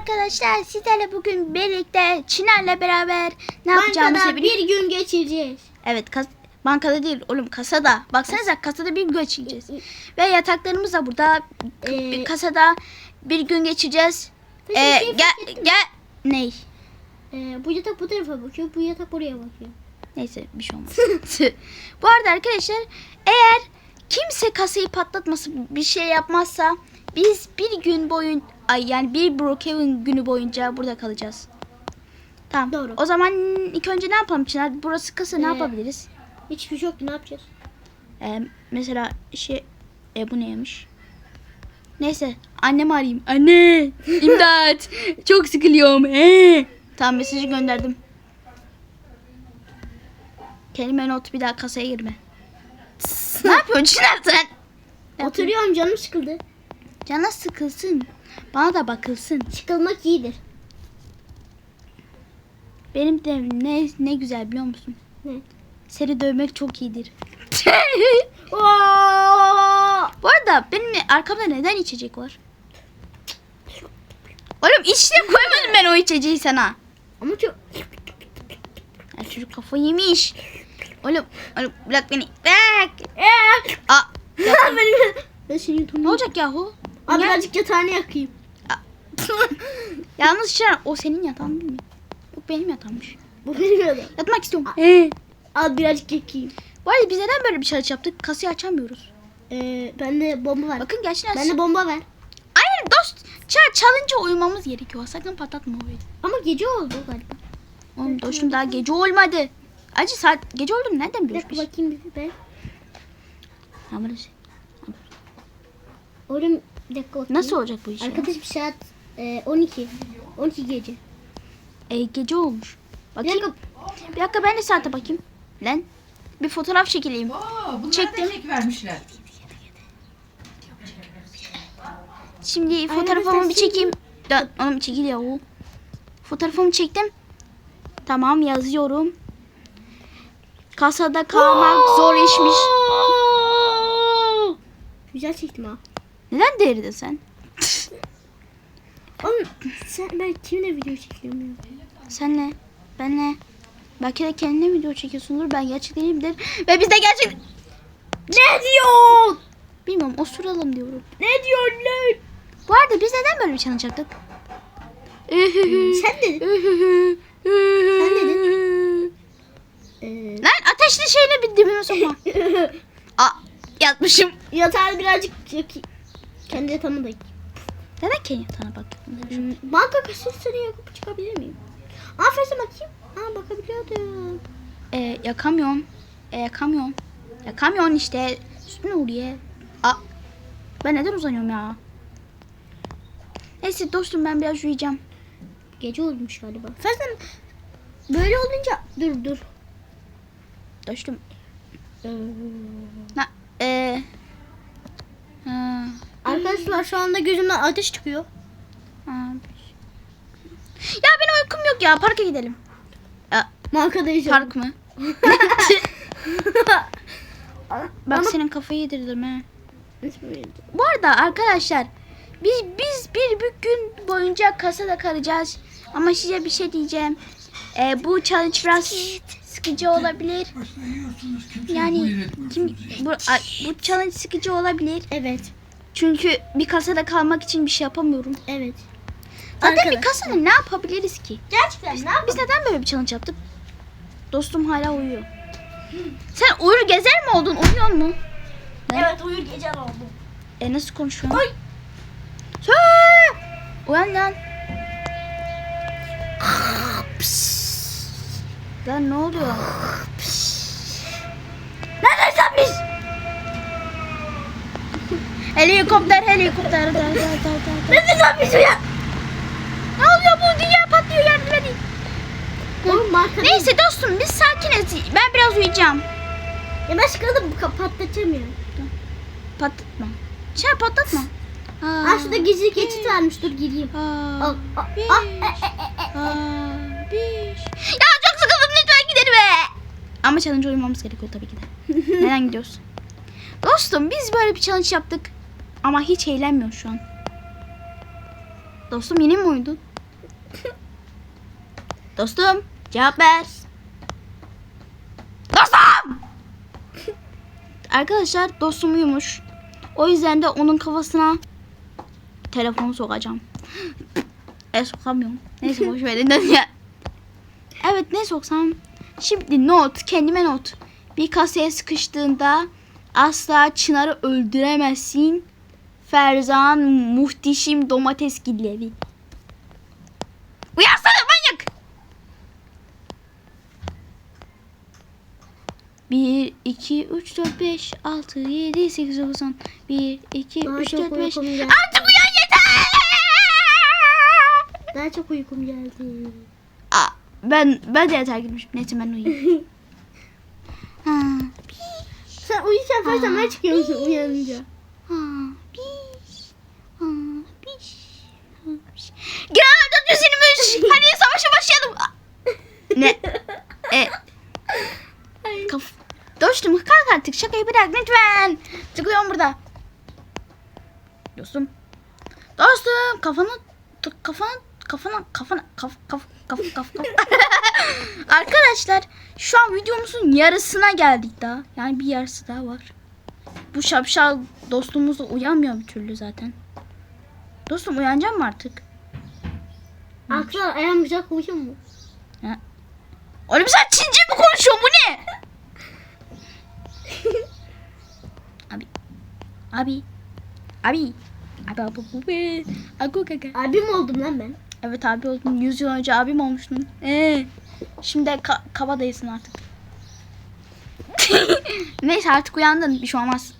arkadaşlar sizlerle bugün birlikte Çiner'le beraber ne yapacağımızı Bankada biliyor bir gün geçireceğiz. Evet kas- bankada değil oğlum kasada. Baksanıza kasada bir gün geçireceğiz. Ve yataklarımız da burada. Ee, kasada bir gün geçireceğiz. Ee, şey gel gel ney? Ee, bu yatak bu tarafa bakıyor, bu yatak oraya bakıyor. Neyse bir şey olmaz. Bu arada arkadaşlar eğer kimse kasayı patlatması bir şey yapmazsa biz bir gün boyun ay yani bir Brookhaven günü boyunca burada kalacağız. Tamam. Doğru. O zaman ilk önce ne yapalım Çınar? Burası kasa ne Ee, yapabiliriz? Hiçbir şey yoktu, ne yapacağız? Ee, mesela şey e, bu neymiş? Neyse annemi arayayım. Anne imdat çok sıkılıyorum. Ee. Tamam mesajı gönderdim. Kelime not bir daha kasaya girme. ne yapıyorsun Çınar sen? Oturuyorum, canım sıkıldı. Cana sıkılsın. Bana da bakılsın. Sıkılmak iyidir. Benim de ne ne güzel biliyor musun? Ne? Seni dövmek çok iyidir. Bu arada benim arkamda neden içecek var? Oğlum içine koymadım ben o içeceği sana. Ama çok... Ya çocuk kafayı yemiş. Oğlum, oğlum bırak beni. Bırak. Eee! Aa, ben, ben seni ne olacak yahu? Abi Ya- birazcık yatağını yakayım. Yalnız şey o senin yatağın değil mi? Yok benim yatağımmış. Bu benim yatağım. Yatmak istiyorum. Ee. Abi birazcık yakayım. Bu arada biz neden böyle bir challenge yaptık? Kasayı açamıyoruz. Ee, bende bomba var. Bakın gerçekten. Bende bomba ver. Hayır dost. Challenge'a uymamız gerekiyor. Sakın patlatma orayı. Ama gece oldu galiba. Oğlum dostum daha gece olmadı. Acı saat gece oldu mu? nereden Bir dakika biz? bakayım bir ben. Ha, burası. Oğlum bir dakika bakayım. Nasıl olacak bu iş? ya? Arkadaş bir saat e, 12. 12 gece. E, gece olmuş. Bir Bakayım. dakika. Bir dakika ben de saate bakayım. Lan. Bir fotoğraf çekileyim. Oo, bunlar Çektim. da çek vermişler. Şimdi fotoğrafımı bir çekeyim. Da, oğlum çekil ya o. Fotoğrafımı çektim. Tamam yazıyorum. Kasada kalmak zor işmiş. Güzel çektim ha. Neden derdin sen? Oğlum sen ben kimle video çekiyorum ya? Senle. Benle. Belki de kendine video çekiyorsundur. Ben gerçek değilimdir. Ve biz de gerçek... Ne diyorsun? Bilmiyorum osuralım diyorum. Ne diyorsun lan? Bu arada biz neden böyle bir challenge yaptık? Sen dedin. Sen dedin. Ee, Lan ateşli şeyine bir dibime sokma. Aa yatmışım. Yatağı birazcık yakayım. Kendi yatağımı da. Neden kendi yatağına bak? Hmm, Banka kasasını yakıp çıkabilir miyim? Aferin bakayım. Ha bakabiliyordum. E, yakamıyorum. E, yakamıyorum. Yakamıyorsun işte. Üstüne oraya. Aa. Ben neden uzanıyorum ya? Neyse dostum ben biraz uyuyacağım. Gece olmuş galiba. Zaten böyle olunca dur dur. Dostum. Ee, Ha, e, ha, Arkadaşlar şu anda gözümden ateş çıkıyor. Ya benim uykum yok ya. Parka gidelim. Ya, Bankadayız. park mı? Bak Ama- senin kafayı yedirdim böyle? Bu arada arkadaşlar biz biz bir bir gün boyunca kasada kalacağız. Ama size bir şey diyeceğim. Ee, bu challenge biraz sıkıcı olabilir. Yani kim bu, ay, bu challenge sıkıcı olabilir. Evet. Çünkü bir kasada kalmak için bir şey yapamıyorum. Evet. Zaten bir kasada ne yapabiliriz ki? Gerçekten ne Biz neden böyle bir challenge yaptık? Dostum hala uyuyor. Sen uyur gezer mi oldun? Uyuyor mu? Ne? Evet uyur gece oldu. E nasıl konuşuyorsun? Oy. Sö! Uyan lan. Lan ne oluyor? Helikopter helikopter. Da, da, da, da, da. Neredesin biz uyan? Ne oluyor bu? Dünya patlıyor yardım edin. Neyse dostum biz sakiniz. Ben biraz uyuyacağım. Ya ben sıkıldım patlatacağım Patlatma. Şey patlatma. Aa, Ha şurada gizli geçit varmış dur gireyim. Aa, Al, al, bir, al, aa, bir. Ya çok sıkıldım lütfen gidelim be. Ama challenge uymamız gerekiyor tabii ki de. Neden gidiyoruz? Dostum biz böyle bir challenge yaptık. Ama hiç eğlenmiyoruz şu an. Dostum yine mi uyudun? Dostum cevap ver. Dostum! Arkadaşlar dostum uyumuş. O yüzden de onun kafasına telefonu sokacağım. E sokamıyorum. Neyse boş verin. Evet ne soksam? Şimdi not, kendime not. Bir kasaya sıkıştığında asla Çınar'ı öldüremezsin. Ferzan muhteşem domates gilleri. Uyansana manyak! Bir, iki, üç, dört, beş, altı, yedi, sekiz, dokuz, on. Bir, iki, Daha üç, dört, beş. geldi. Artık uyan yeter! Daha çok uykum geldi. Aa, ben ben de yatağa girmişim. Neyse ben uyuyayım. ha, Sen uyurken Ferzan ben çıkıyorsun uyanınca. ha, piş, ha, piş, ha, piş. Genel düzenimiz. Hadi savaşa başlayalım. Aa, Ne? E, Ay. kaf Dostum kalk artık şakayı bırak lütfen. Çıkıyorum burada. Dostum. Dostum kafanı kafanı kafana kafana kaf kaf kaf kaf kaf. Arkadaşlar şu an videomuzun yarısına geldik daha. Yani bir yarısı daha var. Bu şapşal dostumuz da uyanmıyor bir türlü zaten. Dostum uyanacak mı artık? Ayağım güzel uyuyor mu? Oğlum sen Çince mi konuşuyorsun bu ne? Abi. Abi. Abi abi abi. Aku kaka. Abim oldum lan ben. Evet abi oldun. 100 yıl önce abim olmuştun. Ee, şimdi ka- kabadayısın artık. Neyse artık uyandın. Bir şey olmaz.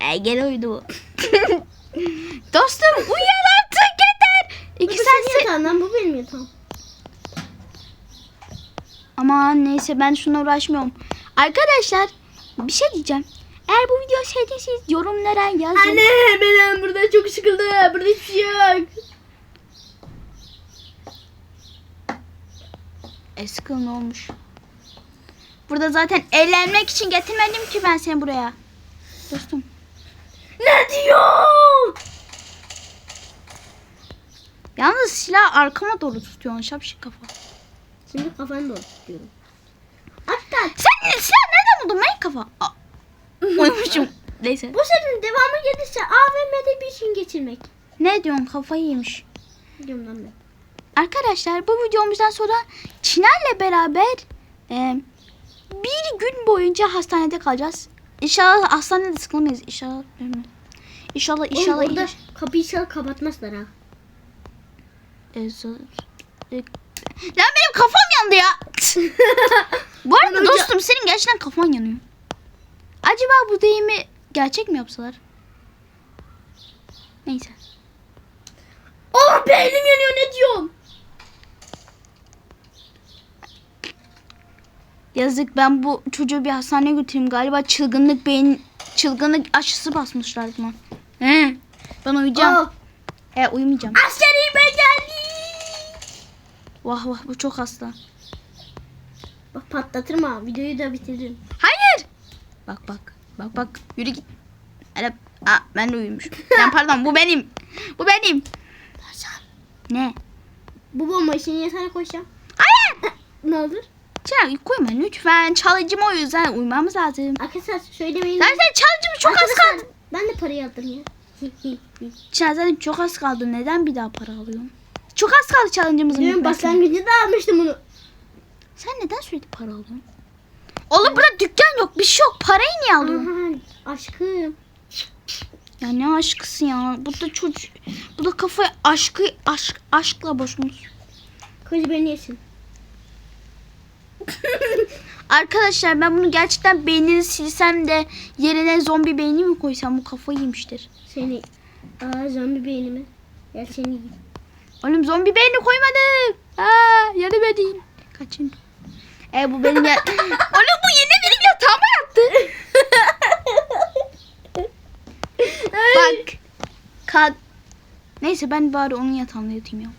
Ee, gel uyudu. Dostum uyan artık yeter. Bu İki da saat senin yatağın lan bu benim yatağım. Aman neyse ben şuna uğraşmıyorum. Arkadaşlar bir şey diyeceğim. Eğer bu video sevdiyseniz yorumlara yazın. Anne ben burada çok sıkıldım. Burada hiçbir şey yok. Eski ne olmuş? Burada zaten eğlenmek için getirmedim ki ben seni buraya. Dostum. Ne diyor? Yalnız silah arkama doğru tutuyorsun şapşik kafa. Şimdi kafanı doğru tutuyorum. Hatta Sen silah nereden buldun ben kafa? Aa, Uyumuşum. Neyse. bu senin devamı gelirse AVM'de bir gün geçirmek. Ne diyorsun kafayı yemiş. Diyorum lan ben. Arkadaşlar bu videomuzdan sonra Çiner'le beraber e, bir gün boyunca hastanede kalacağız. İnşallah hastanede sıkılmayız. İnşallah. bilmiyorum. İnşallah Oğlum inşallah. orada kapıyı çal kapatmazlar ha. E, zo- e, Lan benim kafam yandı ya. bu arada dostum senin gerçekten kafan yanıyor. Acaba bu deyimi gerçek mi yapsalar? Neyse. Oh beynim yanıyor ne diyorsun? Yazık ben bu çocuğu bir hastaneye götüreyim. Galiba çılgınlık beyin çılgınlık aşısı basmışlar buna. He. Ben uyuyacağım. Al. He uyumayacağım. Askerime geldi. Vah vah bu çok hasta. Bak patlatırım ha videoyu da bitiririm. Bak bak. Bak bak. Yürü git. Hele. Aa, ben de uyumuşum. Ben pardon bu benim. Bu benim. Ne? Bu bombayı senin yatağına koyacağım. Hayır. Ne olur? Çınar koyma lütfen. Çalıcım o yüzden uyumamız lazım. Arkadaşlar söylemeyin. Zaten çalıcım çok az Arkadaşlar, kaldı. Ben de parayı aldım ya. Zaten çok az kaldı. Neden bir daha para alıyorsun? Çok az kaldı challenge'ımızın Diyorum bitmesine. başlangıcı da almıştım bunu. Sen neden sürekli para alıyorsun? Oğlum burada dükkan yok, bir şey yok. Parayı niye alıyorsun? Aha, aşkım. Ya ne aşkısı ya? Bu da çocuk, bu da kafayı aşkı, aşk, aşkla boşmuş. Kız beni yesin. Arkadaşlar ben bunu gerçekten beynini silsem de yerine zombi beyni mi koysam bu kafayı yemiştir. Seni. Aa zombi beynimi. Gel seni yiyeyim. Oğlum zombi beyni koymadım. Aa yardım edin. Kaçın. E bu benim ya... Oğlum bu yine benim yatağıma yattı. Bak. Kad. Neyse ben bari onun yatağında yatayım ya.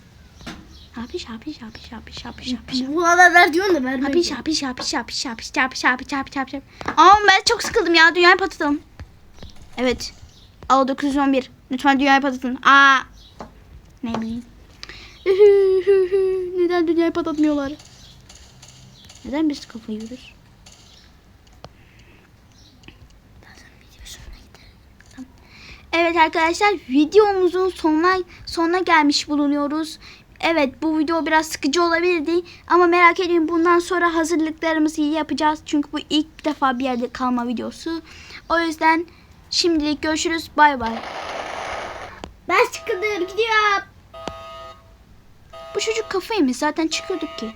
Hapiş hapiş hapiş hapiş hapiş hapiş. Bu ver diyorsun da verme. Hapiş hapiş hapiş hapiş hapiş hapiş hapiş hapiş hapiş. Ama ben çok sıkıldım ya. Dünyayı patlatalım. Evet. Al 911. Lütfen dünyayı patlatın. Aa. Ne bileyim. Neden dünyayı patlatmıyorlar? Neden biz kafayı yiyoruz? Evet arkadaşlar videomuzun sonuna sonuna gelmiş bulunuyoruz. Evet bu video biraz sıkıcı olabilirdi ama merak etmeyin bundan sonra hazırlıklarımızı iyi yapacağız. Çünkü bu ilk defa bir yerde kalma videosu. O yüzden şimdilik görüşürüz. Bay bay. Ben sıkıldım gidiyorum. Bu çocuk kafayı mı? Zaten çıkıyorduk ki.